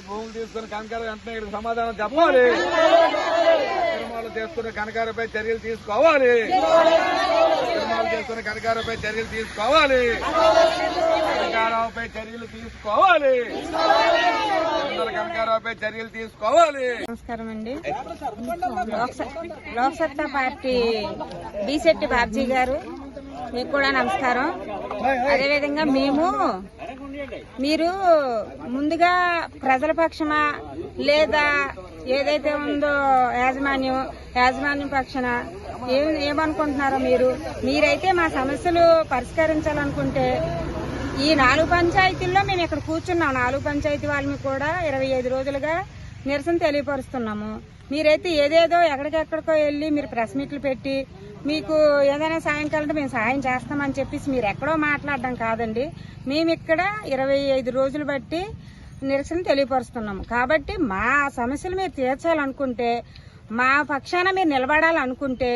భూములు తీసుకుని కనకారు వెంటనే ఇక్కడ సమాధానం చెప్పాలి. తిరుమల చేసుకునే కనకారపై చర్యలు తీసుకోవాలి. తిరుమల చేసుకునే కనకారపై చర్యలు తీసుకోవాలి. కనకారావుపై చర్యలు తీసుకోవాలి. కనకారావుపై చర్యలు తీసుకోవాలి. నమస్కారం అండి. లోక్సత్తా పార్టీ బీసెట్టి బాబ్జీ గారు మీకు కూడా నమస్కారం. అదేవిధంగా మేము మీరు ముందుగా ప్రజల పక్షమా లేదా ఏదైతే ఉందో యాజమాన్యం యాజమాన్యం పక్షన ఏం ఏమనుకుంటున్నారో మీరు? మీరైతే మా సమస్యలు పరిష్కరించాలనుకుంటే ఈ నాలుగు పంచాయతీల్లో మేము ఇక్కడ కూర్చున్నాం. నాలుగు పంచాయతీ వాళ్ళని కూడా ఇరవై ఐదు రోజులుగా నిరసన తెలియపరుస్తున్నాము. మీరైతే ఏదేదో ఎక్కడికెక్కడికో వెళ్ళి మీరు ప్రెస్ మీట్లు పెట్టి మీకు ఏదైనా సాయం కావాలంటే మేము సాయం చేస్తామని చెప్పేసి మీరు ఎక్కడో మాట్లాడడం కాదండి. మేము ఇక్కడ ఇరవై ఐదు రోజులు బట్టి నిరసన తెలియపరుస్తున్నాము. కాబట్టి మా సమస్యలు మీరు తీర్చాలనుకుంటే మా పక్షాన మీరు నిలబడాలనుకుంటే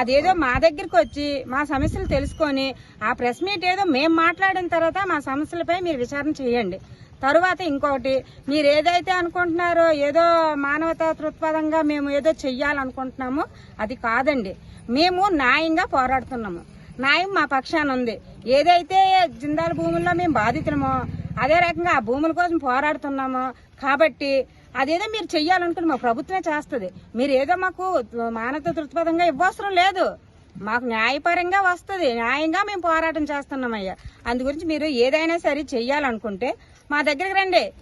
అదేదో మా దగ్గరికి వచ్చి మా సమస్యలు తెలుసుకొని ఆ ప్రెస్ మీట్ ఏదో మేము మాట్లాడిన తర్వాత మా సమస్యలపై మీరు విచారణ చేయండి. తరువాత ఇంకొకటి మీరు ఏదైతే అనుకుంటున్నారో ఏదో మానవతా దృక్పథంగా మేము ఏదో చెయ్యాలనుకుంటున్నామో అది కాదండి. మేము న్యాయంగా పోరాడుతున్నాము. న్యాయం మా పక్షాన ఉంది. ఏదైతే జిందాల భూముల్లో మేము బాధితులమో అదే రకంగా ఆ భూముల కోసం పోరాడుతున్నామో కాబట్టి అదేదో మీరు చెయ్యాలనుకుని మా ప్రభుత్వమే చేస్తుంది. మీరు ఏదో మాకు మానవత దృక్పథంగా ఇవ్వవసరం లేదు. మాకు న్యాయపరంగా వస్తుంది. న్యాయంగా మేము పోరాటం చేస్తున్నామయ్యా. అందు గురించి మీరు ఏదైనా సరే చెయ్యాలనుకుంటే మా దగ్గరికి రండి.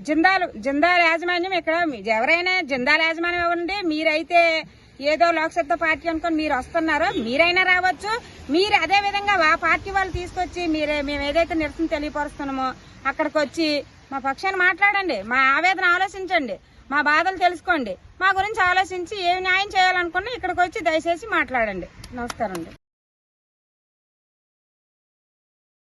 జిందాలు జిందాల్ యాజమాన్యం ఇక్కడ మీ- ఎవరైనా జిందాల్ యాజమాన్యం ఇవ్వండి మీరైతే ఏదో లోక్సత్తా పార్టీ అనుకొని మీరు వస్తున్నారో మీరైనా రావచ్చు. మీరు అదే విధంగా ఆ పార్టీ వాళ్ళు తీసుకొచ్చి మీరే మేము ఏదైతే నిరసన తెలియపరుస్తున్నామో అక్కడికి వచ్చి మా పక్షాన్ని మాట్లాడండి. మా ఆవేదన ఆలోచించండి. మా బాధలు తెలుసుకోండి. మా గురించి ఆలోచించి ఏమి న్యాయం చేయాలనుకున్నా ఇక్కడికి వచ్చి దయచేసి మాట్లాడండి. నమస్కారం అండి.